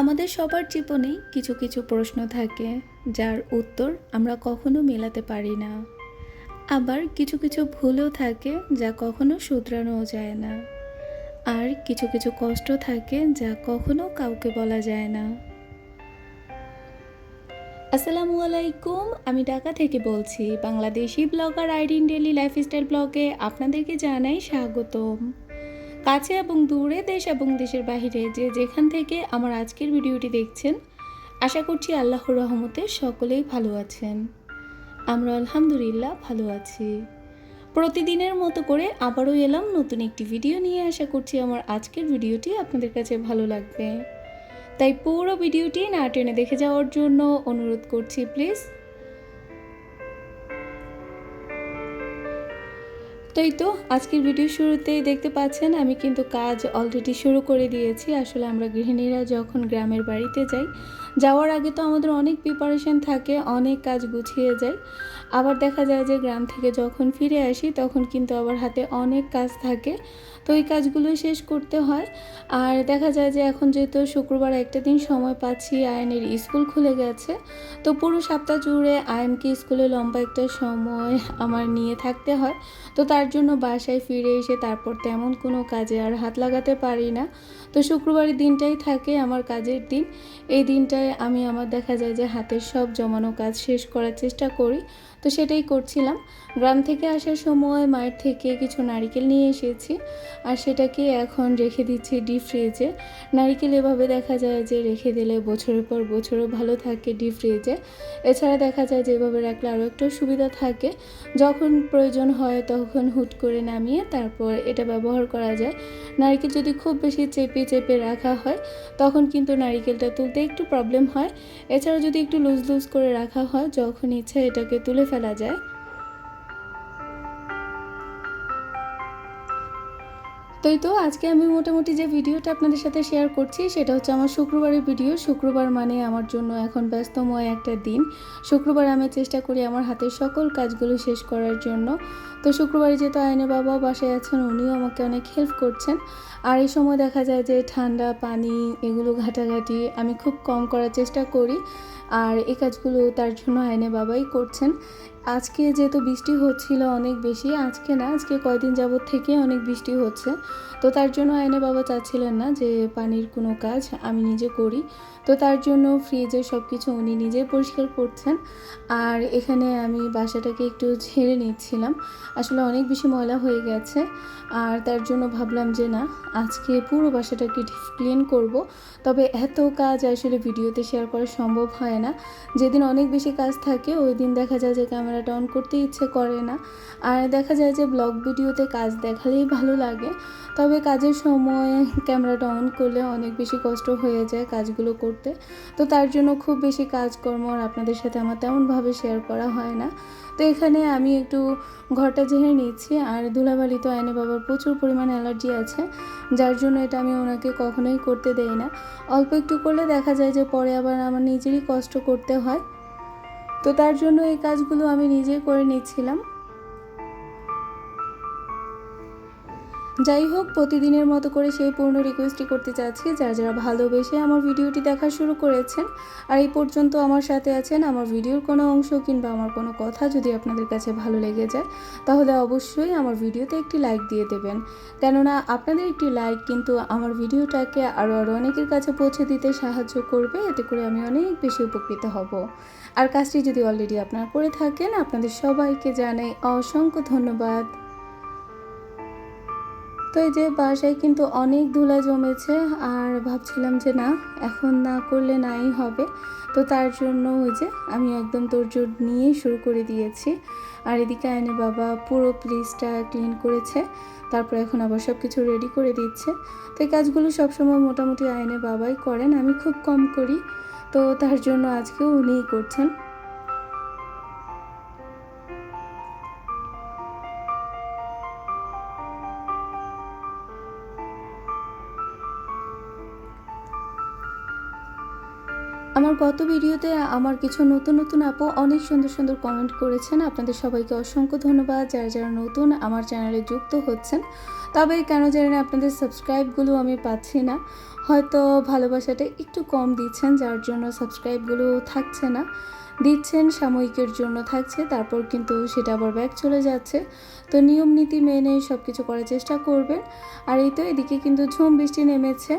আমাদের সবার জীবনেই কিছু কিছু প্রশ্ন থাকে, যার উত্তর আমরা কখনো মেলাতে পারি না। আবার কিছু কিছু ভুলও থাকে যা কখনো শুধরানোও যায় না। আর কিছু কিছু কষ্ট থাকে যা কখনো কাউকে বলা যায় না। আসসালামু আলাইকুম, আমি ঢাকা থেকে বলছি, বাংলাদেশি ব্লগার আইডিন ডেলি লাইফস্টাইল ব্লগে আপনাদেরকে জানাই স্বাগতম। কাছে এবং দূরে, দেশ এবং দেশের বাইরে যে যেখান থেকে আমার আজকের ভিডিওটি দেখছেন, আশা করছি আল্লাহর রহমতে সকলেই ভালো আছেন। আমরা আলহামদুলিল্লাহ ভালো আছি। প্রতিদিনের মতো করে আবারও এলাম নতুন একটি ভিডিও নিয়ে। আশা করছি আমার আজকের ভিডিওটি আপনাদের কাছে ভালো লাগবে। তাই পুরো ভিডিওটি না টেনে দেখে যাওয়ার জন্য অনুরোধ করছি, প্লিজ তো এই তো, আজকের ভিডিও শুরুতেই দেখতে পাচ্ছেন, আমি কিন্তু কাজ অলরেডি শুরু করে দিয়েছি। আসলে আমরা গৃহিণীরা যখন গ্রামের বাড়িতে যাই যাওয়ার আগে তো আমাদের অনেক প্রিপারেশন থাকে, অনেক কাজ গুছিয়ে যায়। আবার দেখা যায় যে গ্রাম থেকে যখন ফিরে আসি, তখন কিন্তু আবার হাতে অনেক কাজ থাকে। তো এই কাজগুলো শেষ করতে হয়। আর দেখা যায় যে এখন যেহেতু শুক্রবার একটা দিন সময় পাচ্ছি, আয়নের স্কুল খুলে গেছে, তো পুরো সপ্তাহ জুড়ে আয়নকে স্কুলে লম্বা একটা সময় আমার নিয়ে থাকতে হয়। তো তার জন্য বাসায় ফিরে এসে তারপর তেমন কোনো কাজে আর হাত লাগাতে পারি না। তো শুক্রবারের দিনটাই থাকে আমার কাজের দিন। এই দিনটায় আমি আমার দেখা যায় যে হাতের সব জমানো কাজ শেষ করার চেষ্টা করি। তো সেটাই করছিলাম। গ্রাম থেকে আসার সময় মায়ের থেকে কিছু নারিকেল নিয়ে এসেছি আর সেটাকে এখন রেখে দিচ্ছি ডিপ ফ্রিজে নারিকেল এভাবে দেখা যায় যে রেখে দিলে বছরের পর বছরও ভালো থাকে ডিপ ফ্রিজে এছাড়া দেখা যায় যে এভাবে রাখলে আরও একটু সুবিধা থাকে। যখন প্রয়োজন হয় তখন হুট করে নামিয়ে তারপর এটা ব্যবহার করা যায়। নারিকেল যদি খুব বেশি চেপে চেপে রাখা হয় তখন কিন্তু নারিকেলটা তুলতে একটু প্রবলেম হয়। এছাড়া যদি একটু লুজ লুজ করে রাখা হয়, যখন ইচ্ছা এটাকে তুলে ফেলা যায়। তো তো, আজকে আমি মোটামুটি যে ভিডিওটা আপনাদের সাথে শেয়ার করছি, সেটা হচ্ছে আমার শুক্রবারের ভিডিও শুক্রবার মানে আমার জন্য এখন ব্যস্তময় একটা দিন। শুক্রবার আমি চেষ্টা করি আমার হাতের সকল কাজগুলো শেষ করার জন্য। তো শুক্রবারে যেহেতু আইনে বাবাও বাসায় আছেন, উনিও আমাকে অনেক হেল্প করছেন। আর এই সময় দেখা যায় যে ঠান্ডা, পানি, এগুলো ঘাটাঘাটি আমি খুব কম করার চেষ্টা করি। আর এই কাজগুলো তার জন্য আয়নে বাবাই করছেন। আজকে যেহেতু বৃষ্টি হচ্ছিল অনেক বেশি, আজকে না, আজকে কয়দিন যাবৎ থেকে অনেক বৃষ্টি হচ্ছে। তো তার জন্য আইনে বাবা চাচ্ছিলেন না যে পানির কোনো কাজ আমি নিজে করি। তো তার জন্য ফ্রিজে সব কিছু উনি নিজে পরিষ্কার করছেন। আর এখানে আমি বাসাটাকে একটু ঝেড়ে নিচ্ছিলাম। আসলে অনেক বেশি ময়লা হয়ে গেছে। আর তার জন্য ভাবলাম যে না, আজকে পুরো বাসাটাকে ক্লিন করব। তবে এত কাজ আসলে ভিডিওতে শেয়ার করা সম্ভব হয় না। যেদিন অনেক বেশি কাজ থাকে, ওই দিন দেখা যায় যে ক্যামেরাটা অন করতে ইচ্ছে করে না। আর দেখা যায় যে ব্লগ ভিডিওতে কাজ দেখালেই ভালো লাগে। তবে কাজের সময় ক্যামেরাটা অন করলে অনেক বেশি কষ্ট হয়ে যায় কাজগুলো করতে। তো তার জন্য খুব বেশি কাজকর্ম আর আপনাদের সাথে আমার তেমনভাবে শেয়ার করা হয় না। তো এখানে আমি একটু ঘরটা ঝেড়ে নিচ্ছি। আর ধুলাবালি তো আইনে বাবার প্রচুর পরিমাণ অ্যালার্জি আছে। যার জন্য এটা আমি ওনাকে কখনোই করতে দেই না। অল্প একটু করলে দেখা যায় যে পরে আবার আমার নিজেরই কষ্ট করতে হয়। তো তার জন্য এই কাজগুলো আমি নিজে করে নিচ্ছিলাম। যাই হোক প্রতিদিনের মতো করে সেই পূর্ণ রিকোয়েস্টই করতে চাচ্ছি। যারা যারা ভালোবেসে আমার ভিডিওটি দেখা শুরু করেছেন আর এই পর্যন্ত আমার সাথে আছেন, আমার ভিডিওর কোনো অংশ কিংবা আমার কোনো কথা যদি আপনাদের কাছে ভালো লেগে যায়, তাহলে অবশ্যই আমার ভিডিওতে একটি লাইক দিয়ে দেবেন। কেননা আপনাদের একটি লাইক কিন্তু আমার ভিডিওটাকে আরও আরও অনেকের কাছে পৌঁছে দিতে সাহায্য করবে, এতে করে আমি অনেক বেশি উপকৃত হব। আর কাজটি যদি অলরেডি আপনারা করে থাকেন, আপনাদের সবাইকে জানাই অসংখ্য ধন্যবাদ। তো এই যে বাসায় কিন্তু অনেক ধুলা জমেছে আর ভাবছিলাম যে না, এখন না করলে নাই হবে। তো তার জন্য ওই যে আমি একদম তোরজোর নিয়ে শুরু করে দিয়েছি। আর এদিকে আয়নে বাবা পুরো প্লিজটা ক্লিন করেছে, তারপর এখন আবার সব কিছু রেডি করে দিচ্ছে। তো এই কাজগুলো সবসময় মোটামুটি আয়নে বাবাই করেন, আমি খুব কম করি। তো তার জন্য আজকেও উনিই করছেন। আমার গত ভিডিওতে আমার কিছু নতুন নতুন আপু অনেক সুন্দর সুন্দর কমেন্ট করেছেন। আপনাদের সবাইকে অসংখ্য ধন্যবাদ। যারা যারা নতুন আমার চ্যানেলে যুক্ত হচ্ছেন, তবে কেন জানি না আপনাদের সাবস্ক্রাইবগুলো আমি পাচ্ছি না। হয়তো ভালোবাসাটা একটু কম দিচ্ছেন, যার জন্য সাবস্ক্রাইবগুলো থাকছে না। দিচ্ছেন, সাময়িকের জন্য থাকছে, তারপর কিন্তু সেটা আবার ব্যাক চলে যাচ্ছে। তো নিয়ম নীতি মেনে সব কিছু করার চেষ্টা করবেন। আর এই তো এদিকে কিন্তু ঝুম বৃষ্টি নেমেছে।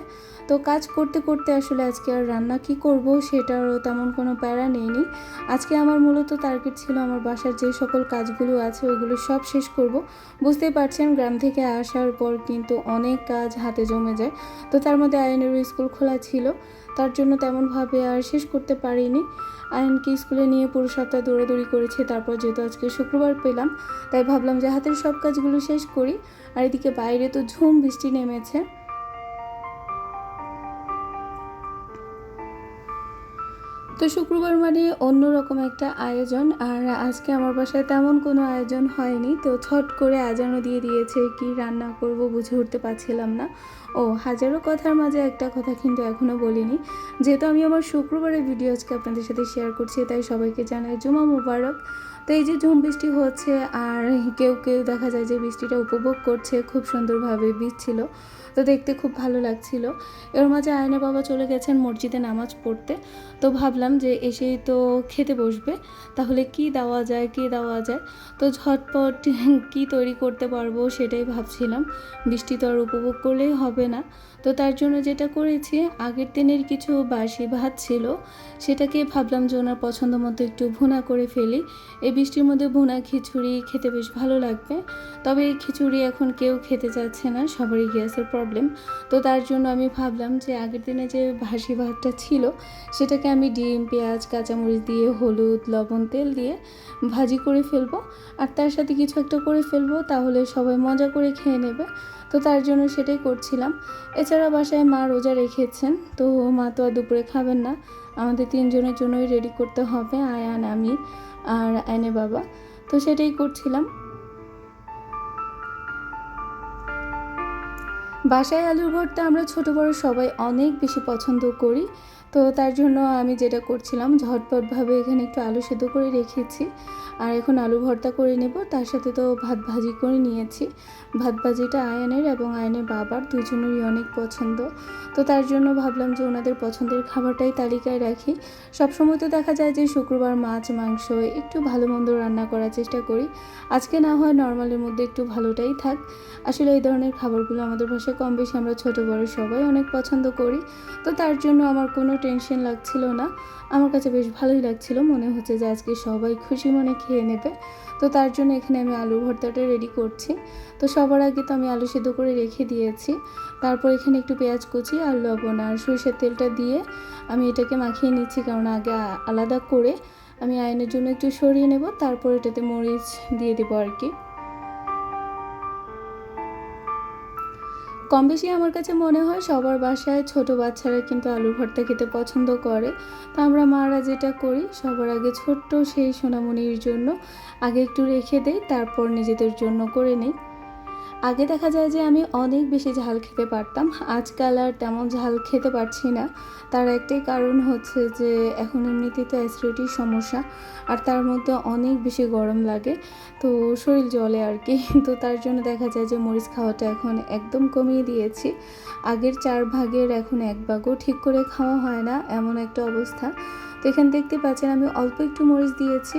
তো কাজ করতে করতে আসলে আজকে আর রান্না কি করব সেটারও তেমন কোনো প্যারা নেইনি। আজকে আমার মূলত টার্গেট ছিল আমার বাসার যে সকল কাজগুলো আছে ওইগুলো সব শেষ করব। বুঝতেই পারছেন, গ্রাম থেকে আসার পর কিন্তু অনেক কাজ হাতে জমে যায়। তো তার মধ্যে আইনের স্কুল খোলা ছিল, তার জন্য তেমনভাবে আর শেষ করতে পারিনি। আয়নকে স্কুলে নিয়ে পুরো সপ্তাহ দৌড়াদৌড়ি করেছে, তারপর যেহেতু আজকে শুক্রবার পেলাম, তাই ভাবলাম যে হাতের সব কাজগুলো শেষ করি। আর এদিকে বাইরে তো ঝুম বৃষ্টি নেমেছে। তো শুক্রবার মানে অন্যরকম একটা আয়োজন, আর আজকে আমার বাসায় তেমন কোনো আয়োজন হয়নি। তো ছট করে আজানও দিয়ে দিয়েছে কি রান্না করব বুঝে উঠতে পারছিলাম না। ও, হাজারো কথার মাঝে একটা কথা কিন্তু এখনও বলিনি। যেহেতু আমি আমার শুক্রবারের ভিডিও আজকে আপনাদের সাথে শেয়ার করছি, তাই সবাইকে জানাই জুমা মুবারক। তো এই যে ঝুম বৃষ্টি হচ্ছে আর কেউ কেউ দেখা যায় যে বৃষ্টিটা উপভোগ করছে, খুব সুন্দরভাবে ছিল তো দেখতে খুব ভালো লাগছিল। এর মাঝে আয়না বাবা চলে গেছেন মসজিদে নামাজ পড়তে। তো ভাবলাম যে এসেই তো খেতে বসবে। তাহলে কি দেওয়া যায়, কি দেওয়া যায়? তো ঝটপট কি তৈরি করতে পারব সেটাই ভাবছিলাম। বৃষ্টি তো আর উপভোগ করলেই হবে না। তো তার জন্য যেটা করেছি, আগের দিনের কিছু বাসি ভাত ছিল, সেটাকে ভাবলাম যে ওনার পছন্দ মতো একটু ভুনা করে ফেলি। এই বৃষ্টির মধ্যে বোনা খিচুড়ি খেতে বেশ ভালো লাগবে। তবে এই খিচুড়ি এখন কেউ খেতে চাচ্ছে না, সবারই গ্যাসের প্রবলেম। তো তার জন্য আমি ভাবলাম যে আগের দিনে যে ভাসি ভাতটা ছিল, সেটাকে আমি ডিম, পেঁয়াজ, কাঁচামরিচ দিয়ে, হলুদ, লবণ, তেল দিয়ে ভাজি করে ফেলব। আর তার সাথে কিছু একটা করে ফেলব, তাহলে সবাই মজা করে খেয়ে নেবে। তো তার জন্য সেটাই করছিলাম। এছাড়া বাসায় মা রোজা রেখেছেন, তো মা তো আর দুপুরে খাবেন না। আমাদের তিনজনের জন্যই রেডি করতে হবে, আয়ান, আমি। আর এনে বাবা। তো সেটাই করছিলাম। বাসায় আলুর ভর্তা আমরা ছোট বড় সবাই অনেক বেশি পছন্দ করি। তো তার জন্য আমি যেটা করছিলাম, ঝটপটভাবে এখানে একটু আলু সেদ্ধ করে রেখেছি। আর এখন আলু ভর্তা করে নেব। তার সাথে তো ভাত ভাজি করে নিয়েছি। ভাত ভাজিটা আয়নের এবং আয়নের বাবার, দুজনেরই অনেক পছন্দ। তো তার জন্য ভাবলাম যে ওনাদের পছন্দের খাবারটাই তালিকায় রাখি। সবসময় তো দেখা যায় যে শুক্রবার মাছ, মাংস, একটু ভালো মন্দ রান্না করার চেষ্টা করি। আজকে না হয় নর্মালের মধ্যে একটু ভালোটাই থাক। আসলে এই ধরনের খাবারগুলো আমাদের ভাষায় কম বেশি আমরা ছোটো বড় সবাই অনেক পছন্দ করি। তো তার জন্য আমার কোনো টেনশন লাগছিল না। আমার কাছে বেশ ভালোই লাগছিল। মনে হচ্ছে যে আজকে সবাই খুশি মনে খেয়ে নেবে। তো তার জন্য এখানে আমি আলু ভর্তাটা রেডি করছি। তো সবার আগে তো আমি আলু সেদ্ধ করে রেখে দিয়েছি। তারপর এখানে একটু পেঁয়াজ কুচি আর লবণ আর সরষের তেলটা দিয়ে আমি এটাকে মাখিয়ে নিচ্ছি কারণ আগে আলাদা করে আমি আয়নের জন্য একটু সরিয়ে নেব, তারপর এটাতে মরিচ দিয়ে দেবো আর কি। কম বেশি আমার কাছে মনে হয় সবার বাসায় ছোট বাচ্চারা কিন্তু আলু ভর্তা খেতে পছন্দ করে। তো আমরা মারা যেটা করি, সবার আগে ছোট্ট সেই সোনামণির জন্য আগে একটু রেখে দেই, তারপর নিজেদের জন্য করে নিই। আগে দেখা যায় যে আমি অনেক বেশি ঝাল খেতে পারতাম, আজকাল আর তেমন ঝাল খেতে পারছি না। তার একটাই কারণ হচ্ছে যে এখন এমনিতেই তো অ্যাসিডিটির সমস্যা, আর তার মধ্যে অনেক বেশি গরম লাগে, তো শরীর জলে আর কি। তো তার জন্য দেখা যায় যে মরিচ খাওয়াটা এখন একদম কমিয়ে দিয়েছি। আগের চার ভাগের এখন এক ভাগও ঠিক করে খাওয়া হয় না, এমন একটা অবস্থা। তো এখানে দেখতে পাচ্ছেন আমি অল্প একটু মরিচ দিয়েছি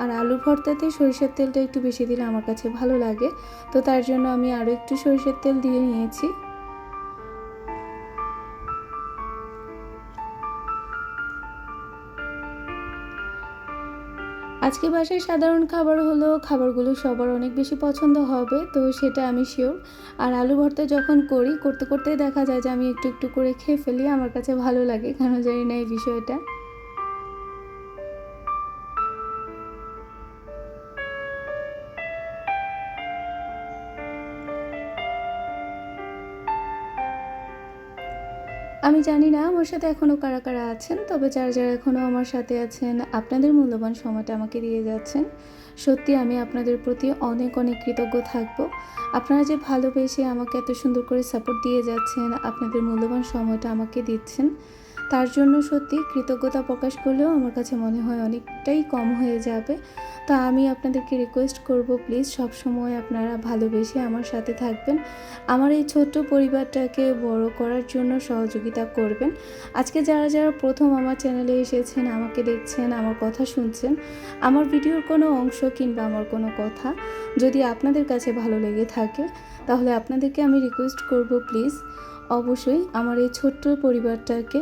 আর আলু ভর্তাতে সরিষার তেলটা একটু বেশি দিলে আমার কাছে ভালো লাগে। তো তার জন্য আমি আরও একটু সরিষার তেল দিয়ে নিয়েছি। আজকে বাসায় সাধারণ খাবার হলো খাবারগুলো সবার অনেক বেশি পছন্দ হবে, তো সেটা আমি শিওর আর আলু ভর্তা যখন করি, করতে করতে দেখা যায় যে আমি একটু একটু করে খেয়ে ফেলি, আমার কাছে ভালো লাগে কেন জানি না এই বিষয়টা। আমি জানি না, আমার সাথে এখনও কারা কারা আছেন, তবে যারা যারা এখনও আমার সাথে আছেন, আপনাদের মূল্যবান সময়টা আমাকে দিয়ে যাচ্ছেন। সত্যি আমি আপনাদের প্রতি অনেক অনেক কৃতজ্ঞ থাকব। আপনারা যে ভালোবেসে আমাকে এত সুন্দর করে সাপোর্ট দিয়ে যাচ্ছেন, আপনাদের মূল্যবান সময়টা আমাকে দিচ্ছেন তার জন্য সত্যি কৃতজ্ঞতা প্রকাশ করলেও আমার কাছে মনে হয় অনেকটাই কম হয়ে যাবে। তা আমি আপনাদেরকে রিকোয়েস্ট করব প্লিজ সব সময় আপনারা ভালোবেসে আমার সাথে থাকবেন। আমার এই ছোট্ট পরিবারটাকে বড় করার জন্য সহযোগিতা করবেন। আজকে যারা যারা প্রথম আমার চ্যানেলে এসেছেন, আমাকে দেখছেন, আমার কথা শুনছেন, আমার ভিডিওর কোনো অংশ কিংবা আমার কোনো কথা যদি আপনাদের কাছে ভালো লেগে থাকে, তাহলে আপনাদেরকে আমি রিকোয়েস্ট করব প্লিজ অবশ্যই আমার এই ছোট্ট পরিবারটাকে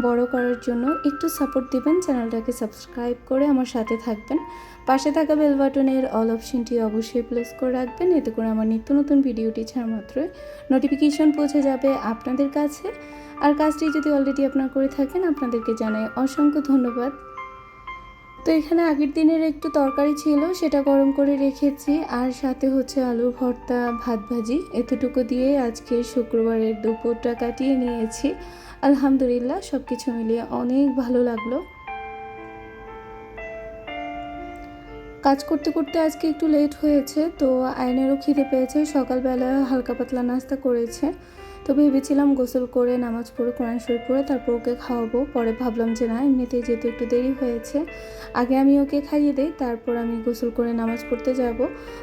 বড় করার জন্য একটু সাপোর্ট দিবেন চ্যানেলটাকে সাবস্ক্রাইব করে আমার সাথে থাকবেন। পাশে থাকা বেল বাটনের অল অপশনটি অবশ্যই প্লেস করে রাখবেন, এতে করে আমার নিত্য নতুন ভিডিওটি ছাড়া মাত্রই নোটিফিকেশন পৌঁছে যাবে আপনাদের কাছে। আর কাজটি যদি অলরেডি আপনারা করে থাকেন, আপনাদেরকে জানাই অসংখ্য ধন্যবাদ। তো এখানে আগের দিনের একটু তরকারি ছিল, সেটা গরম করে রেখেছি। আর সাথে হচ্ছে আলু ভর্তা, ভাত ভাজি। এতটুকু দিয়ে আজকে শুক্রবারের দুপুরটা কাটিয়ে নিয়েছি। আলহামদুলিল্লাহ সব কিছু মিলিয়ে অনেক ভালো লাগল। কাজ করতে করতে আজকে একটু লেট হয়েছে, তো আয়নেরও খিদে পেয়েছে, সকালবেলা হালকা পাতলা নাস্তা করেছে। তো ভেবেছিলাম গোসল করে, নামাজ পড়ে, কোরআন শরীফ পড়ে, তারপর ওকে খাওয়াবো। পরে ভাবলাম যে না, এমনিতেই যেহেতু একটু দেরি হয়েছে, আগে আমি ওকে খাইয়ে দেই, তারপর আমি গোসল করে নামাজ পড়তে যাব।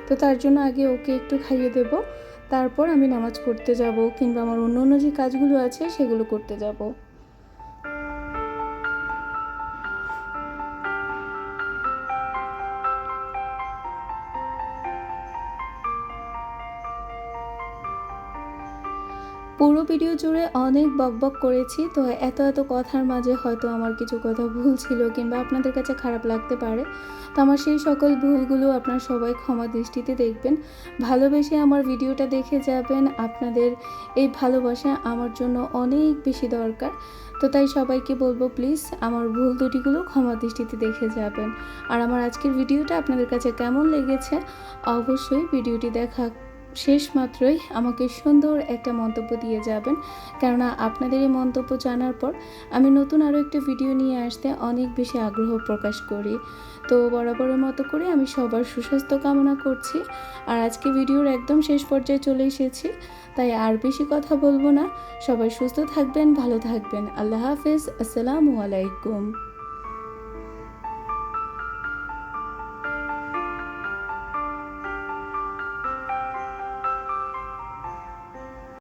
তো তার জন্য আগে ওকে একটু খাইয়ে দেব। তারপর আমি নামাজ পড়তে যাব কিংবা আমার অন্য অন্য যে কাজগুলো আছে সেগুলো করতে যাব। পুরো ভিডিও জুড়ে অনেক বকবক করেছি, তো এত এত কথার মাঝে হয়তো আমার কিছু কথা ভুল ছিল কিংবা আপনাদের কাছে খারাপ লাগতে পারে। তো আমার সেই সকল ভুলগুলো আপনার সবাই ক্ষমা দৃষ্টিতে দেখবেন। ভালোবেসে আমার ভিডিওটা দেখে যাবেন, আপনাদের এই ভালোবাসা আমার জন্য অনেক বেশি দরকার। তো তাই সবাইকে বলব, প্লিজ আমার ভুল দুটিগুলো ক্ষমা দৃষ্টিতে দেখে যাবেন। আর আমার আজকের ভিডিওটা আপনাদের কাছে কেমন লেগেছে, অবশ্যই ভিডিওটি দেখা শেষ মাত্রই আমাকে সুন্দর একটা মন্তব্য দিয়ে যাবেন। কেননা আপনাদের এই মন্তব্য জানার পর আমি নতুন আরও একটা ভিডিও নিয়ে আসতে অনেক বেশি আগ্রহ প্রকাশ করি। তো বরাবরের মতো করে আমি সবার সুস্বাস্থ্য কামনা করছি। আর আজকে ভিডিওর একদম শেষ পর্যায়ে চলে এসেছি। তাই আর বেশি কথা বলব না। সবাই সুস্থ থাকবেন, ভালো থাকবেন। আল্লাহ হাফেজ। আসসালামু আলাইকুম।